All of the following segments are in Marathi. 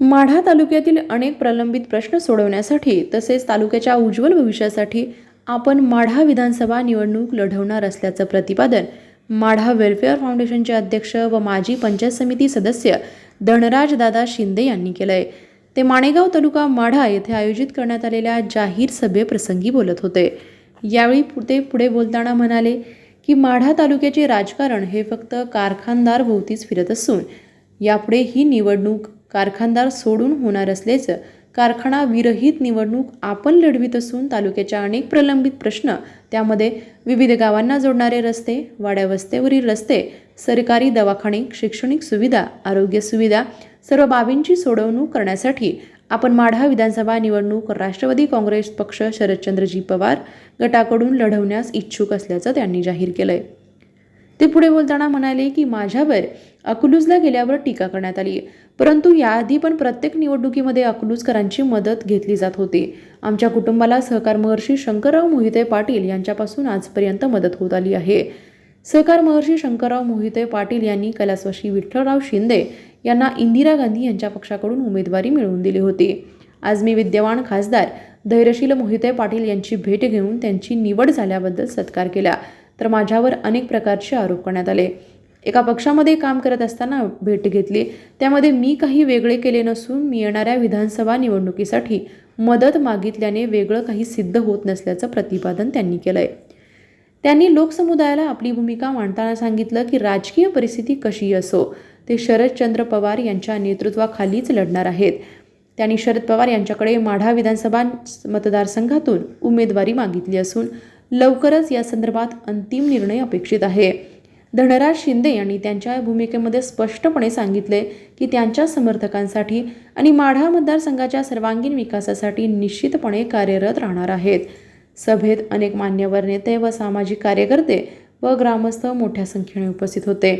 माढा तालुक्यातील अनेक प्रलंबित प्रश्न सोडवण्यासाठी तसेच तालुक्याच्या उज्ज्वल भविष्यासाठी आपण माढा विधानसभा निवडणूक लढवणार असल्याचं प्रतिपादन माढा वेलफेअर फाउंडेशनचे अध्यक्ष व माजी पंचायत समिती सदस्य धनराज दादा शिंदे यांनी केलंय. ते माणेगाव तालुका माढा येथे आयोजित करण्यात आलेल्या जाहीर सभेप्रसंगी बोलत होते. यावेळी पु- ते पुढे बोलताना म्हणाले की माढा तालुक्याचे राजकारण हे फक्त कारखानदार भोवतीच फिरत असून यापुढे ही निवडणूक कारखानदार सोडून होणार असल्याचं कारखाना विरहित निवडणूक आपण लढवित असून तालुक्याच्या अनेक प्रलंबित प्रश्न त्यामध्ये विविध गावांना जोडणारे रस्ते वाड्या वस्त्यावरील रस्ते सरकारी दवाखाने शैक्षणिक सुविधा आरोग्य सुविधा सर्व बाबींची सोडवणूक करण्यासाठी आपण माढा विधानसभा निवडणूक राष्ट्रवादी काँग्रेस पक्ष शरदचंद्रजी पवार गटाकडून लढवण्यास इच्छुक असल्याचं त्यांनी जाहीर केलं आहे ते पुढे बोलताना म्हणाले की माझ्यावर अकलूजला गेल्यावर टीका करण्यात आली. परंतु याआधी पण प्रत्येक निवडणुकीमध्ये अकलूजकरांची मदत घेतली जात होती. आमच्या कुटुंबाला सहकार महर्षी शंकरराव मोहिते पाटील यांच्यापासून आजपर्यंत मदत होत आली आहे. सहकार महर्षी शंकरराव मोहिते पाटील यांनी कैलासवासी विठ्ठलराव शिंदे यांना इंदिरा गांधी यांच्या पक्षाकडून उमेदवारी मिळवून दिली होती. आज मी विद्यमान खासदार धैर्यशील मोहिते पाटील यांची भेट घेऊन त्यांची निवड झाल्याबद्दल सत्कार केला. तर माझ्यावर अनेक प्रकारचे आरोप करण्यात आले. एका पक्षामध्ये काम करत असताना भेट घेतली. त्यामध्ये मी काही वेगळे केले नसून मी येणाऱ्या विधानसभा निवडणुकीसाठी मदत मागितल्याने वेगळं काही सिद्ध होत नसल्याचं प्रतिपादन त्यांनी केलंय. त्यांनी लोकसमुदायाला आपली भूमिका मांडताना सांगितलं की राजकीय परिस्थिती कशी असो ते शरदचंद्र पवार यांच्या नेतृत्वाखालीच लढणार आहेत. त्यांनी शरद पवार यांच्याकडे माढा विधानसभा मतदारसंघातून उमेदवारी मागितली असून लवकरच या संदर्भात अंतिम निर्णय अपेक्षित आहे. धनराज शिंदे यांनी त्यांच्या भूमिकेमध्ये स्पष्टपणे सांगितले की त्यांच्या समर्थकांसाठी आणि माढा मतदारसंघाच्या सर्वांगीण विकासासाठी निश्चितपणे कार्यरत राहणार आहेत. सभेत अनेक मान्यवर नेते व सामाजिक कार्यकर्ते व ग्रामस्थ मोठ्या संख्येने उपस्थित होते.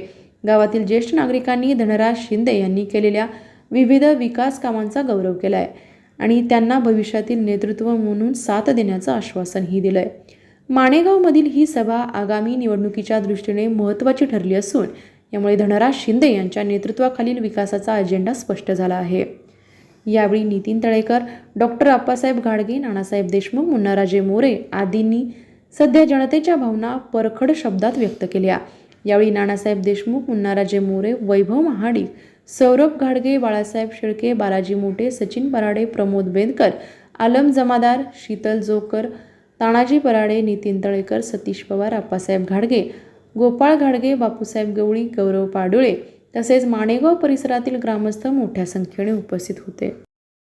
गावातील ज्येष्ठ नागरिकांनी धनराज शिंदे यांनी केलेल्या विविध विकास कामांचा गौरव केला आहे आणि त्यांना भविष्यातील नेतृत्व म्हणून साथ देण्याचं आश्वासनही दिलं आहे माणेगावमधील ही सभा आगामी निवडणुकीच्या दृष्टीने महत्त्वाची ठरली असून यामुळे धनराज शिंदे यांच्या नेतृत्वाखालील विकासाचा अजेंडा स्पष्ट झाला आहे. यावेळी नितीन तळेकर डॉक्टर अप्पासाहेब घाडगे नानासाहेब देशमुख मुन्नाराजे मोरे आदींनी सध्या जनतेच्या भावना परखड शब्दात व्यक्त केल्या. यावेळी नानासाहेब देशमुख मुन्नाराजे मोरे वैभव महाडिक सौरभ घाडगे बाळासाहेब शेळके बालाजी मोठे सचिन पराडे प्रमोद बेंदकर आलम जमादार शीतल जोकर तानाजी पराडे नितीन तळेकर सतीश पवार आप्पासाहेब घाडगे गोपाळ घाडगे बापूसाहेब गवळी गौरव पाडुळे तसेच माणेगाव परिसरातील ग्रामस्थ मोठ्या संख्येने उपस्थित होते.